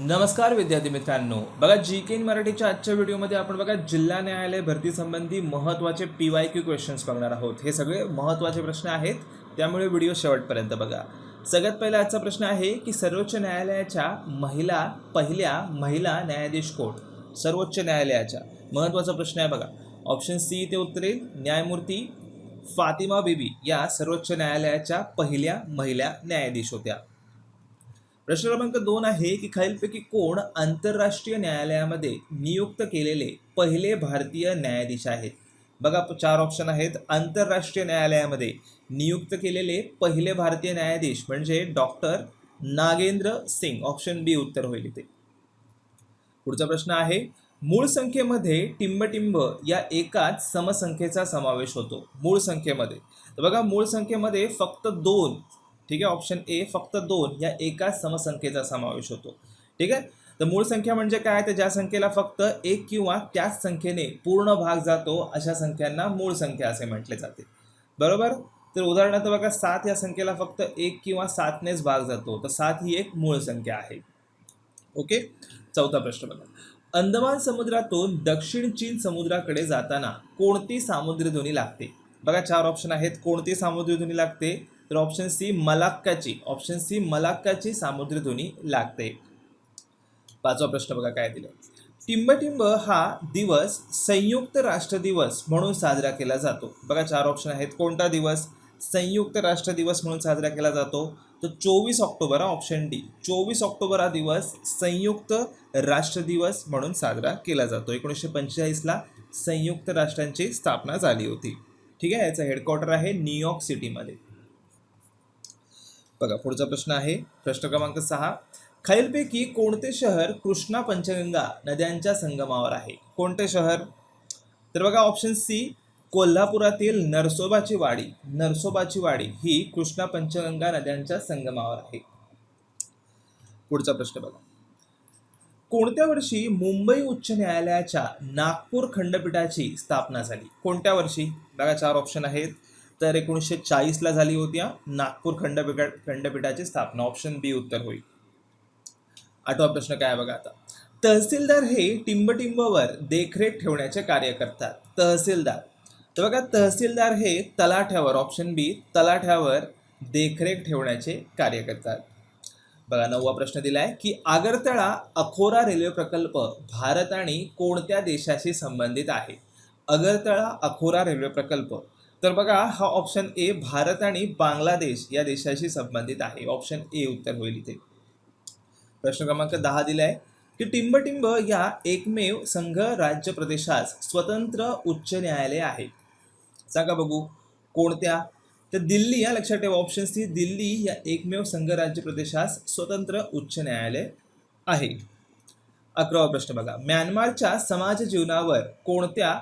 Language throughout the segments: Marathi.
नमस्कार विद्यार्थी मित्रांनो. बघा जी के मराठीच्या आजच्या व्हिडिओमध्ये आपण बघा जिल्हा न्यायालय भरतीसंबंधी महत्त्वाचे पी वाय क्यू क्वेश्चन्स बघणार आहोत. हे सगळे महत्त्वाचे प्रश्न आहेत. त्यामुळे व्हिडिओ शेवटपर्यंत बघा. सगळ्यात पहिला आजचा प्रश्न आहे की सर्वोच्च न्यायालयाच्या महिला पहिल्या महिला न्यायाधीश कोण? सर्वोच्च न्यायालयाच्या. महत्त्वाचा प्रश्न आहे बघा. ऑप्शन सी ते उतरेल न्यायमूर्ती फातिमा बीबी या सर्वोच्च न्यायालयाच्या पहिल्या महिला न्यायाधीश होत्या. प्रश्न क्रमांक दोन आहे की खालीलपैकी कोण आंतरराष्ट्रीय न्यायालयामध्ये नियुक्त केलेले पहिले भारतीय न्यायाधीश आहेत? बघा चार ऑप्शन आहेत. आंतरराष्ट्रीय न्यायालयामध्ये नियुक्त केलेले पहिले भारतीय न्यायाधीश म्हणजे doctor Nagendra Singh. Option B उत्तर होईल इथे. पुढचा प्रश्न आहे मूळ संख्येमध्ये टिंबटिंब या एकाच समसंख्येचा समावेश होतो. मूळ संख्येमध्ये. तर बघा मूळ संख्येमध्ये फक्त दोन ठीक आहे? ऑप्शन ए फक्त दोन या एकाच समसंख्येचा समावेश होतो. ठीक आहे? तर मूळ संख्या म्हणजे काय? तर ज्या संख्येला फक्त एक किंवा त्याच संख्येने पूर्ण भाग जातो अशा संख्यांना मूळ संख्या असे म्हटले जाते. बरोबर? तर उदाहरणार्थ बघा सात या संख्येला फक्त एक किंवा सातनेच भाग जातो. तर सात ही एक मूळ संख्या आहे. ओके? चौथा प्रश्न बघा. अंदमान समुद्रातून दक्षिण चीन समुद्राकडे जाताना कोणती सामुद्री ध्वनी लागते? बघा चार ऑप्शन आहेत. कोणती सामुद्री ध्वनी लागते? तर ऑप्शन सी मलाक्काची ऑप्शन सी मलाक्काची सामुद्री ध्वनी लागते. पाचवा प्रश्न बघा काय दिलं. टिंबटिंब हा दिवस संयुक्त राष्ट्र दिवस म्हणून साजरा केला जातो. बघा चार ऑप्शन आहेत. कोणता दिवस? संयुक्त राष्ट्र दिवस म्हणून साजरा केला जातो. तर चोवीस ऑक्टोबर हा ऑप्शन डी चोवीस ऑक्टोबर हा दिवस संयुक्त राष्ट्र दिवस म्हणून साजरा केला जातो. एकोणीसशे पंचेचाळीसला संयुक्त राष्ट्रांची स्थापना झाली होती. ठीक आहे? याचं हेडक्वार्टर आहे न्यूयॉर्क सिटीमध्ये. बघा पुढचा प्रश्न आहे. प्रश्न क्रमांक सहा. खालीलपैकी कोणते शहर कृष्णा पंचगंगा नद्यांच्या संगमावर आहे? कोणते शहर? तर बघा ऑप्शन सी कोल्हापुरातील नरसोबाची वाडी. नरसोबाची वाडी ही कृष्णा पंचगंगा नद्यांच्या संगमावर आहे. पुढचा प्रश्न बघा. कोणत्या वर्षी मुंबई उच्च न्यायालयाच्या नागपूर खंडपीठाची स्थापना झाली? कोणत्या वर्षी? बघा चार ऑप्शन आहेत. तर एकोणीसशे चाळीसला झाली होती नागपूर खंडपीठा खंडपीठाची स्थापना. ऑप्शन बी उत्तर होईल. आठवा प्रश्न काय बघा आता. तहसीलदार हे टिंबटिंबवर देखरेख ठेवण्याचे कार्य करतात. तहसीलदार. तर बघा तहसीलदार हे तलाठ्यावर ऑप्शन बी तलाठ्यावर देखरेख ठेवण्याचे कार्य करतात. बघा नववा प्रश्न दिलाय की आगरतळा अखोरा रेल्वे प्रकल्प भारत आणि कोणत्या देशाशी संबंधित आहे? आगरतळा अखोरा रेल्वे प्रकल्प. तर बघा हा ऑप्शन ए भारत आणि बांगलादेश या देशाशी संबंधित आहे. ऑप्शन ए उत्तर होईल इथे. प्रश्न क्रमांक दहा दिलाय की टिंबटिंब या एकमेव संघ राज्य प्रदेशास स्वतंत्र उच्च न्यायालय आहे. सांगा बघू कोणत्या? तर दिल्ली या लक्षात ठेवा ऑप्शन सी दिल्ली या एकमेव संघ राज्य प्रदेशास स्वतंत्र उच्च न्यायालय आहे. अकरावा प्रश्न बघा म्यानमारच्या समाज जीवनावर कोणत्या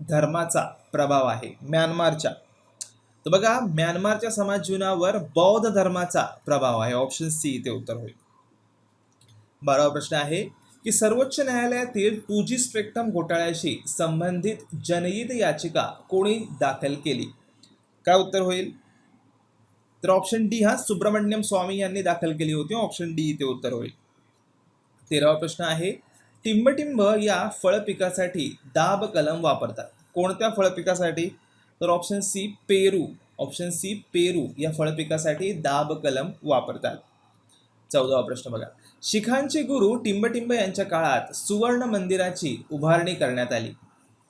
धर्माचा प्रभाव आहे. म्यानमारच्या. तर बघा म्यानमारच्या समाज जीवनावर बौद्ध धर्माचा प्रभाव आहे. ऑप्शन सी इथे उत्तर होईल. बारावा प्रश्न आहे की सर्वोच्च न्यायालयातील टू जी स्पेक्ट्रम घोटाळ्याशी संबंधित जनहित याचिका कोणी दाखल केली? काय उत्तर होईल? तर ऑप्शन डी हा सुब्रमण्यम स्वामी यांनी दाखल केली होती. ऑप्शन डी इथे उत्तर होईल. तेरावा प्रश्न आहे टिंबटिंब या फळ पिकासाठी दाब कलम वापरतात. कोणत्या फळपिकासाठी? तर ऑप्शन सी पेरू. ऑप्शन सी पेरू या फळ पिकासाठी दाब कलम वापरतात. चौदावा प्रश्न बघा. शिखांचे गुरु टिंबटिंब यांच्या काळात सुवर्ण मंदिराची उभारणी करण्यात आली.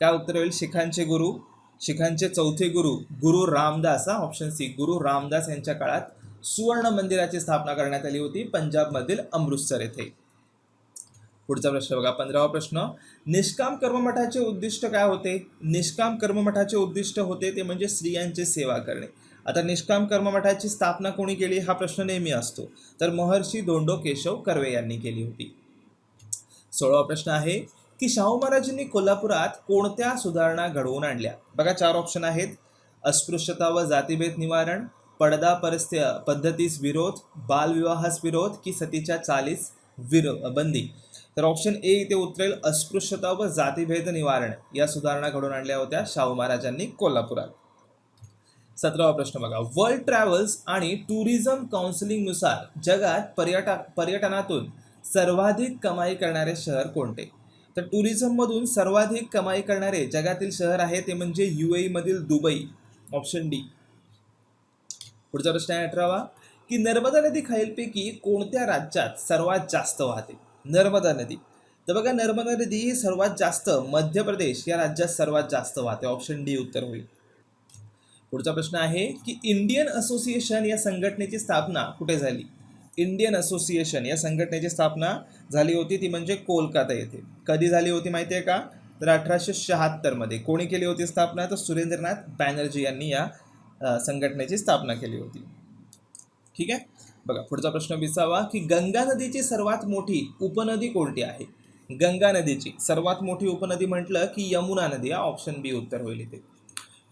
काय उत्तर होईल? शिखांचे गुरु शिखांचे चौथे गुरु गुरु रामदास. हा ऑप्शन सी गुरु रामदास यांच्या काळात सुवर्ण मंदिराची स्थापना करण्यात आली होती पंजाबमधील अमृतसर येथे. पुढचा प्रश्न बघा पंधरावा प्रश्न. निष्काम कर्ममठाचे उद्दिष्ट काय होते? निष्काम कर्ममठाचे उद्दिष्ट होते ते म्हणजे स्त्रियांची सेवा करणे. आता निष्काम कर्ममठाची स्थापना कोणी केली? हा प्रश्न नेहमी असतो. तर महर्षी दोंडो केशव कर्वे यांनी केली होती. सोळावा प्रश्न आहे की शाहू महाराजांनी कोल्हापुरात कोणत्या सुधारणा घडवून आणल्या? बघा चार ऑप्शन आहेत. अस्पृश्यता व जातीभेद निवारण पडदा परिस्थिती पद्धतीस विरोध बालविवाहास विरोध की सतीच्या चालीस विरो बंदी. तर ऑप्शन ए इथे उतरेल अस्पृश्यता व जातीभेद निवारण. या सुधारणा घडवून आणल्या होत्या शाहू महाराजांनी कोल्हापुरात. सतरावा प्रश्न बघा. वर्ल्ड ट्रॅव्हल्स आणि टुरिझम काउन्सिलिंगनुसार जगात पर्यटक पर्यटनातून सर्वाधिक कमाई करणारे शहर कोणते? तर टुरिझममधून सर्वाधिक कमाई करणारे जगातील शहर आहे ते म्हणजे यू मधील दुबई. ऑप्शन डी पुढचा प्रश्न आहे अठरावा. की नर्मदा नदी खालीलपैकी कोणत्या राज्यात सर्वात जास्त वाहते? नर्मदा नदी. तर बघा नर्मदा नदी ही सर्वात जास्त मध्य प्रदेश या राज्यात सर्वात जास्त वाहते. ऑप्शन डी उत्तर होईल. पुढचा प्रश्न आहे की इंडियन असोसिएशन या संघटनेची स्थापना कुठे झाली? इंडियन असोसिएशन या संघटनेची स्थापना झाली होती ती म्हणजे कोलकाता येथे. कधी झाली होती माहिती आहे का? तर अठराशे शहात्तरमध्ये कोणी केली होती स्थापना? तर सुरेंद्रनाथ बॅनर्जी यांनी या संघटनेची स्थापना केली होती. ठीक आहे? बघा पुढचा प्रश्न विचावा की गंगा नदीची सर्वात मोठी उपनदी कोणती आहे? गंगा नदीची सर्वात मोठी उपनदी म्हटलं की यमुना नदी हा ऑप्शन बी उत्तर होईल इथे.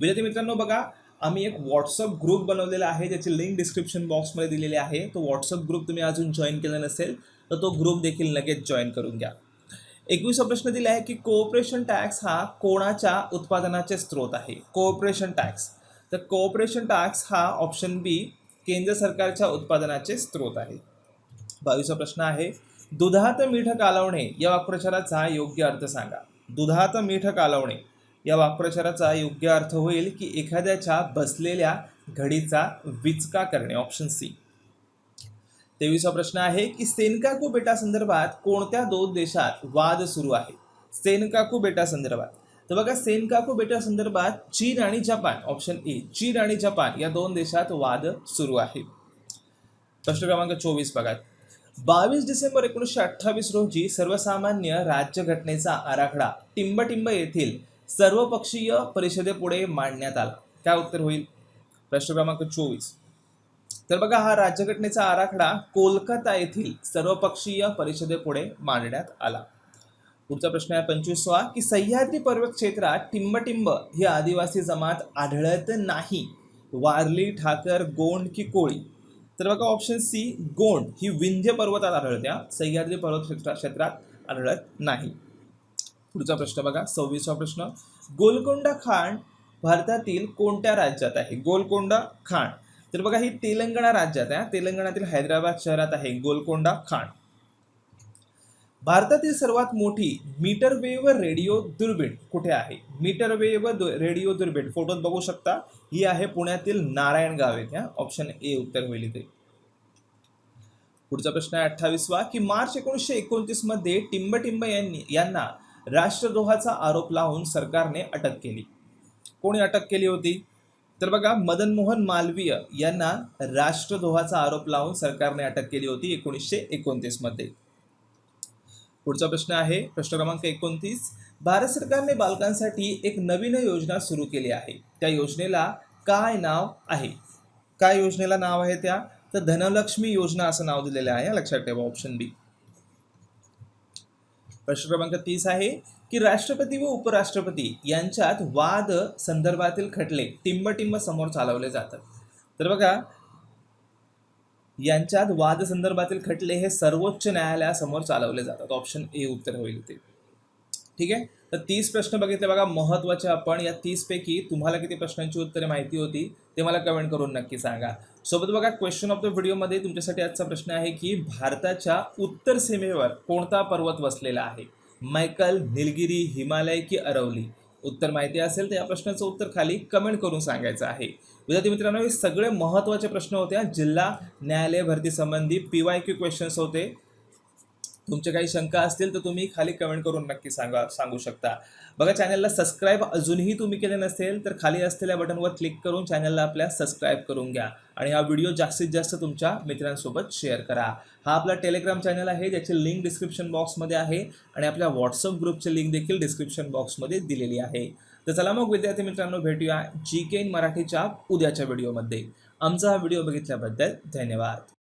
विद्यार्थी मित्रांनो बघा आम्ही एक व्हॉट्सअप ग्रुप बनवलेला आहे ज्याची लिंक डिस्क्रिप्शन बॉक्समध्ये दिलेली आहे. तो व्हॉट्सअप ग्रुप तुम्ही अजून जॉईन केला नसेल तर तो ग्रुप देखील लगेच जॉईन करून घ्या. एकविसा प्रश्न दिला आहे की कोऑपरेशन टॅक्स हा कोणाच्या उत्पादनाचे स्रोत आहे? कोऑपरेशन टॅक्स तर कोऑपरेशन टॅक्स हा ऑप्शन बी केंद्र सरकारच्या उत्पादनाचे स्रोत आहे. बावीसा प्रश्न आहे दुधात मीठ कालवणे या वाक्प्रचाराचा योग्य अर्थ सांगा. दुधात मीठ कालवणे या वाक्प्रचाराचा योग्य अर्थ होईल की एखाद्याच्या बसलेल्या घडीचा विचका करणे ऑप्शन सी तेवीसा प्रश्न आहे की सेनकाकू बेटा संदर्भात कोणत्या दोन देशात वाद सुरू आहे? सेनकाकू बेटा संदर्भात. तर बघा सेनकाकू बेटा संदर्भात चीन आणि जपान ऑप्शन ए चीन आणि जपान या दोन देशात वाद सुरू आहे. प्रश्न क्रमांक चोवीस बघा. बावीस डिसेंबर एकोणीसशे अठ्ठावीस रोजी सर्वसामान्य राज्यघटनेचा आराखडा टिंबटिंब येथील सर्वपक्षीय परिषदेपुढे मांडण्यात आला. काय उत्तर होईल? प्रश्न क्रमांक चोवीस. तर बघा हा राज्यघटनेचा आराखडा कोलकाता येथील सर्वपक्षीय परिषदेपुढे मांडण्यात आला. पुढचा प्रश्न आहे पंचवीसवा की सह्याद्री पर्वत क्षेत्रात टिंबटिंब ही आदिवासी जमात आढळत नाही. वारली ठाकर गोंड की कोळी? तर बघा ऑप्शन सी गोंड. ही विंध्य पर्वतात आढळत्या. सह्याद्री पर्वत क्षेत्रा क्षेत्रात आढळत नाही. पुढचा प्रश्न बघा सव्वीसवा प्रश्न. गोलकोंडा खांड भारतातील कोणत्या राज्यात आहे? गोलकोंडा खांड तर बघा ही तेलंगणा राज्यात आहे. तेलंगणातील हैदराबाद शहरात आहे. गोलकोंडा खांड भारतातील सर्वात मोठी मीटर वेव्ह रेडिओ दुर्बीण कुठे आहे? मीटर वेव्ह रेडिओ दुर्बीण. फोटोत बघू शकता. ही आहे पुण्यातील नारायण गाव येथे. ऑप्शन ए उत्तर होईल इथे. पुढचा प्रश्न आहे अठ्ठावीसवा की मार्च एकोणीसशे एकोणतीसमध्ये टिंबटिंब यांनी यांना राष्ट्रद्रोहाचा आरोप लावून सरकारने अटक केली. कोणी अटक केली होती? तर बघा मदन मोहन मालवीय यांना राष्ट्रद्रोहाचा आरोप लावून सरकारने अटक केली होती एकोणीसशे एकोणतीसमध्ये. पुढचा प्रश्न आहे प्रश्न क्रमांक एकोणतीस. भारत सरकारने बालकांसाठी एक नवीन योजना सुरू केली आहे. त्या योजनेला काय नाव आहे? काय योजनेला नाव आहे त्या? तर धनलक्ष्मी योजना असं नाव दिलेलं आहे लक्षात ठेवा ऑप्शन बी प्रश्न क्रमांक तीस आहे की राष्ट्रपती व उपराष्ट्रपती यांच्यात वाद संदर्भातील खटले टिंबटिंब समोर चालवले जातात. तर बघा यांच्यात वाद संदर्भातील खटले हे सर्वोच्च न्यायालयासमोर चालवले जातात. ऑप्शन ए उत्तर होईल ते. ठीक आहे? तर तीस प्रश्न बघितले बघा. महत्त्वाचे आपण या तीसपैकी तुम्हाला किती प्रश्नांची उत्तरे माहिती होती ते मला कमेंट करून नक्की सांगा. सोबत बघा क्वेश्चन ऑफ द व्हिडिओमध्ये तुमच्यासाठी आजचा प्रश्न आहे की भारताच्या उत्तर सीमेवर कोणता पर्वत वसलेला आहे? मैकल निलगिरी हिमालय की अरवली? उत्तर माहिती असेल तर या प्रश्नाचं उत्तर खाली कमेंट करून सांगायचं आहे. विद्यार्थी मित्रांनो हे सगळे महत्त्वाचे प्रश्न होते. जिल्हा न्यायालय भरतीसंबंधी पी वाय क्यू क्वेश्चन्स होते. तुमच्या काही शंका असतील तर तुम्ही खाली कमेंट करून नक्की सांगा सांगू शकता. बघा चॅनलला सबस्क्राईब अजूनही तुम्ही केले नसेल तर खाली असलेल्या बटनवर क्लिक करून चॅनलला आपल्या सबस्क्राईब करून घ्या. आणि हा व्हिडिओ जास्तीत जास्त तुमच्या मित्रांसोबत शेअर करा. हा आपला टेलिग्राम चॅनल आहे ज्याची लिंक डिस्क्रिप्शन बॉक्समध्ये आहे आणि आपल्या व्हॉट्सअप ग्रुपची लिंक देखील डिस्क्रिप्शन बॉक्समध्ये दिलेली आहे. तर चला मग विद्यार्थी मित्रांनो भेटूया जी के इन मराठीच्या उद्याच्या व्हिडिओमध्ये आमचा हा व्हिडिओ बघितल्याबद्दल धन्यवाद.